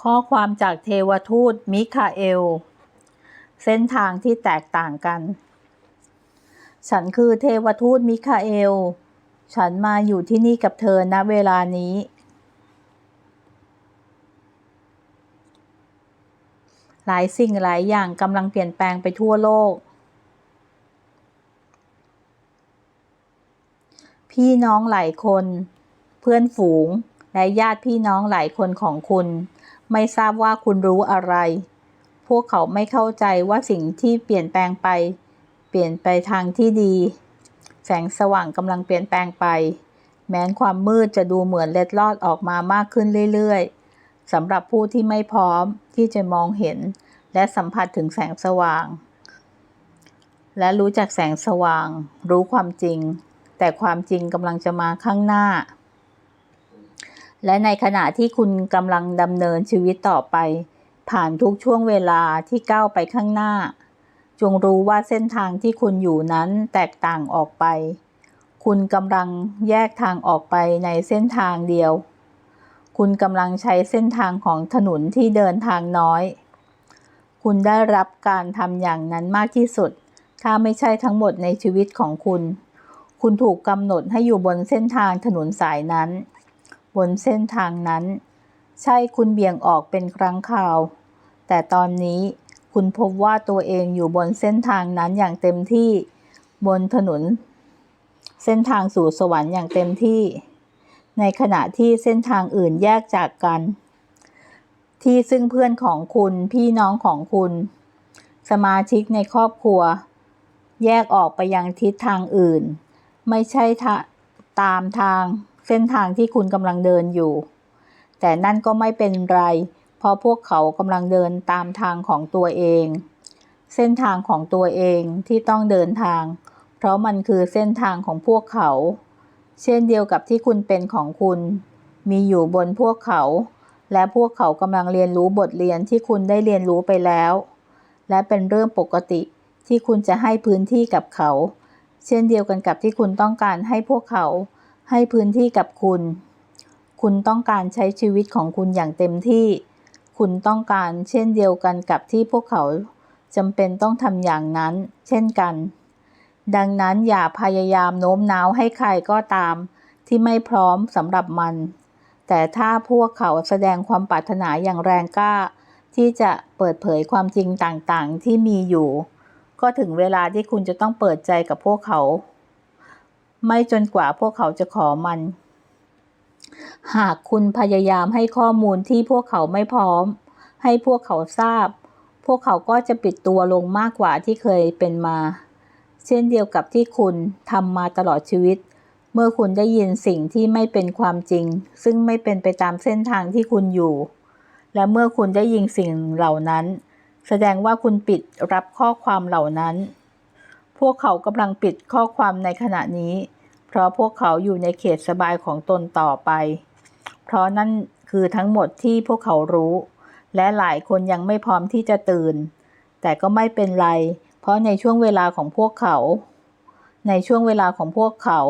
ข้อความจากเทวทูตมิคาเอล เส้นทางที่แตกต่างกัน ฉันคือเทวทูตมิคาเอล ฉันมาอยู่ที่นี่กับเธอณเวลานี้ หลายสิ่งหลายอย่างกำลังเปลี่ยนแปลงไปทั่วโลก พี่น้องหลายคน เพื่อนฝูงและญาติพี่น้องหลายคนของคุณ ไม่ทราบว่าคุณรู้อะไร พวกเขาไม่เข้าใจว่าสิ่งที่เปลี่ยนแปลงไป เปลี่ยนไปทางที่ดี แสงสว่างกำลังเปลี่ยนแปลงไป แม้นความมืดจะดูเหมือนเล็ดลอดออกมามากขึ้นเรื่อยๆสำหรับผู้ที่ไม่พร้อมที่จะมองเห็น และสัมผัสถึงแสงสว่าง และรู้จักแสงสว่าง รู้ความจริง แต่ความจริงกำลังจะมาข้างหน้า และในขณะที่คุณกำลังดำเนินชีวิตต่อไป ผ่านทุกช่วงเวลาที่ก้าวไปข้างหน้า จงรู้ว่าเส้นทางที่คุณอยู่นั้นแตกต่างออกไป คุณกำลังแยกทางออกไปในเส้นทางเดียว คุณกำลังใช้เส้นทางของถนนที่เดินทางน้อย คุณได้รับการทำอย่างนั้นมากที่สุด ถ้าไม่ใช่ทั้งหมดในชีวิตของคุณ คุณถูกกำหนดให้อยู่บนเส้นทางถนนสายนั้น บนเส้นทางนั้น ใช่คุณเบี่ยงออกเป็นครั้งคราว แต่ตอนนี้คุณพบว่าตัวเองอยู่บนเส้นทางนั้นอย่างเต็มที่ บนถนน เส้นทางสู่สวรรค์อย่างเต็มที่ ในขณะที่เส้นทางอื่นแยกจากกัน ที่ซึ่งเพื่อนของคุณพี่น้องของคุณ สมาชิกในครอบครัว แยกออกไปยังทิศทางอื่น ไม่ใช่ตามทาง เส้นทางที่คุณกำลังเดินอยู่ แต่นั่นก็ไม่เป็นไร เพราะพวกเขากำลังเดินตามทางของตัวเอง เส้นทางของตัวเองที่ต้องเดินทาง เพราะมันคือเส้นทางของพวกเขา เช่นเดียวกับที่คุณเป็นของคุณ มีอยู่บนพวกเขา และพวกเขากำลังเรียนรู้บทเรียนที่คุณได้เรียนรู้ไปแล้ว และเป็นเรื่องปกติที่คุณจะให้พื้นที่กับเขา เช่นเดียวกันกับที่คุณต้องการให้พวกเขา ให้พื้นที่กับคุณ คุณต้องการใช้ชีวิตของคุณอย่างเต็มที่ คุณต้องการเช่นเดียวกันกับที่พวกเขาจำเป็นต้องทำอย่างนั้น เช่นกัน ดังนั้นอย่าพยายามโน้มน้าวให้ใครก็ตาม ที่ไม่พร้อมสำหรับมัน แต่ถ้าพวกเขาแสดงความปรารถนาอย่างแรงกล้า ที่จะเปิดเผยความจริงต่างๆที่มีอยู่ ก็ถึงเวลาที่คุณจะต้องเปิดใจกับพวกเขา ไม่จนกว่าพวกเขาจะขอมัน หากคุณพยายามให้ข้อมูลที่พวกเขาไม่พร้อม ให้พวกเขาทราบ พวกเขาก็จะปิดตัวลงมากกว่าที่เคยเป็นมา เช่นเดียวกับที่คุณทำมาตลอดชีวิต เมื่อคุณได้ยินสิ่งที่ไม่เป็นความจริง ซึ่งไม่เป็นไปตามเส้นทางที่คุณอยู่ และเมื่อคุณได้ยินสิ่งเหล่านั้น แสดงว่าคุณปิดรับข้อความเหล่านั้น พวกเขากำลังปิดข้อความในขณะนี้ เพราะพวกเขาอยู่ในเขตสบายของตนต่อไป เพราะนั่นคือทั้งหมดที่พวกเขารู้ และหลายคนยังไม่พร้อมที่จะตื่น แต่ก็ไม่เป็นไร เพราะในช่วงเวลาของพวกเขา ในช่วงเวลาของพวกเขา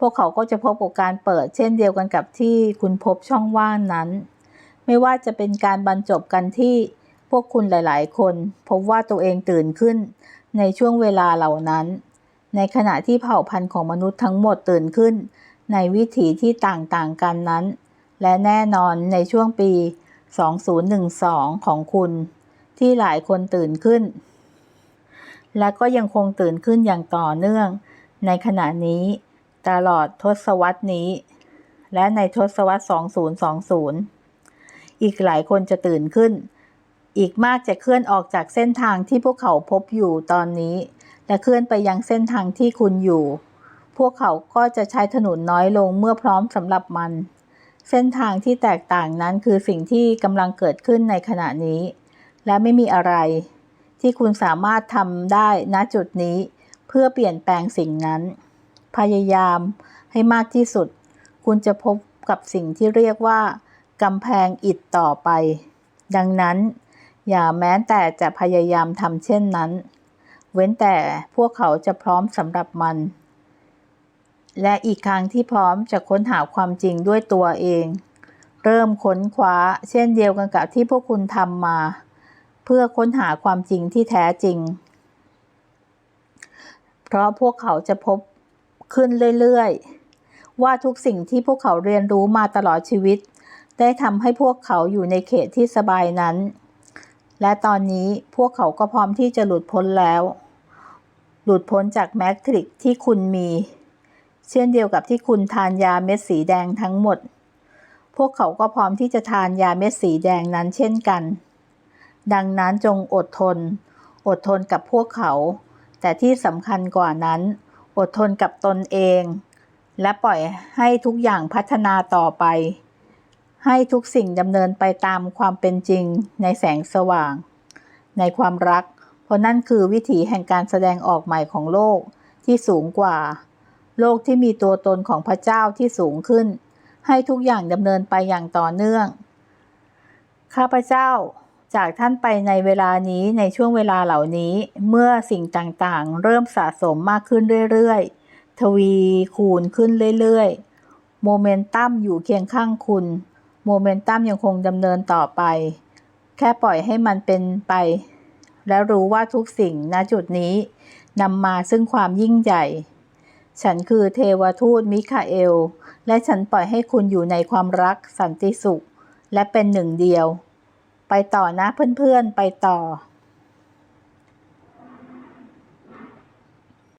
พวกเขาก็จะพบกับการเปิด เช่นเดียวกันกับที่คุณพบช่องว่างนั้น ไม่ว่าจะเป็นการบรรจบกันที่พวกคุณหลาย ๆ คน พบว่าตัวเองตื่นขึ้น ในช่วงเวลาเหล่านั้น ในขณะที่เผ่าพันธุ์ของมนุษย์ทั้งหมดตื่นขึ้น ในวิถีที่ต่างๆกันนั้น และแน่นอนในช่วงปี 2012 ของคุณ ที่หลายคนตื่นขึ้น และก็ยังคงตื่นขึ้นอย่างต่อเนื่อง ในขณะนี้ ตลอดทศวรรษนี้ และในทศวรรษ 2020 อีกหลายคนจะตื่นขึ้น อีกมากจะเคลื่อนออกจากเส้นทางที่พวกเขาพบอยู่ตอนนี้ และเคลื่อนไปยังเส้นทางที่คุณอยู่ พวกเขาก็จะใช้ถนนน้อยลงเมื่อพร้อมสำหรับมัน เส้นทางที่แตกต่างนั้นคือสิ่งที่กำลังเกิดขึ้นในขณะนี้ และไม่มีอะไร ที่คุณสามารถทำได้ณจุดนี้ เพื่อเปลี่ยนแปลงสิ่งนั้น พยายามให้มากที่สุด คุณจะพบกับสิ่งที่เรียกว่ากำแพงอิฐต่อไป ดังนั้น อย่าแม้แต่จะพยายามทำเช่นนั้น เว้นแต่พวกเขาจะพร้อมสำหรับมัน และอีกครั้งที่พร้อมจะค้นหาความจริงด้วยตัวเอง เริ่มค้นคว้าเช่นเดียวกันกับที่พวกคุณทำมา เพื่อค้นหาความจริงที่แท้จริง เพราะพวกเขาจะพบขึ้นเรื่อยๆ ว่าทุกสิ่งที่พวกเขาเรียนรู้มาตลอดชีวิต ได้ทำให้พวกเขาอยู่ในเขตที่สบายนั้น และตอนนี้พวกเขาก็พร้อมที่จะหลุดพ้นแล้ว หลุดพ้นจากแมทริกที่คุณมี เช่นเดียวกับที่คุณทานยาเม็ดสีแดงทั้งหมด พวกเขาก็พร้อมที่จะทานยาเม็ดสีแดงนั้นเช่นกัน ดังนั้นจงอดทน อดทนกับพวกเขา แต่ที่สำคัญกว่านั้น อดทนกับตนเอง และปล่อยให้ทุกอย่างพัฒนาต่อไป ให้ทุกสิ่งดำเนินไปตามความเป็นจริงในแสงสว่าง ในความรัก เพราะนั่นคือวิถีแห่งการแสดงออกใหม่ของโลกที่สูงกว่า โลกที่มีตัวตนของพระเจ้าที่สูงขึ้น ให้ทุกอย่างดำเนินไปอย่างต่อเนื่อง ข้าพเจ้าจากท่านไปในเวลานี้ในช่วงเวลาเหล่านี้เมื่อสิ่งต่างๆ เริ่มสะสมมากขึ้นเรื่อยๆ ทวีคูณขึ้นเรื่อยๆ โมเมนตัมอยู่เคียงข้างคุณ โมเมนตัมยังคงดำเนินต่อไป แค่ปล่อยให้มันเป็นไป และรู้ว่าทุกสิ่งณจุดนี้นำมาซึ่งความยิ่งใหญ่ ฉันคือเทวทูตมิคาเอล และฉันปล่อยให้คุณอยู่ในความรักสันติสุข และเป็นหนึ่งเดียว ไปต่อนะเพื่อนๆ ไปต่อ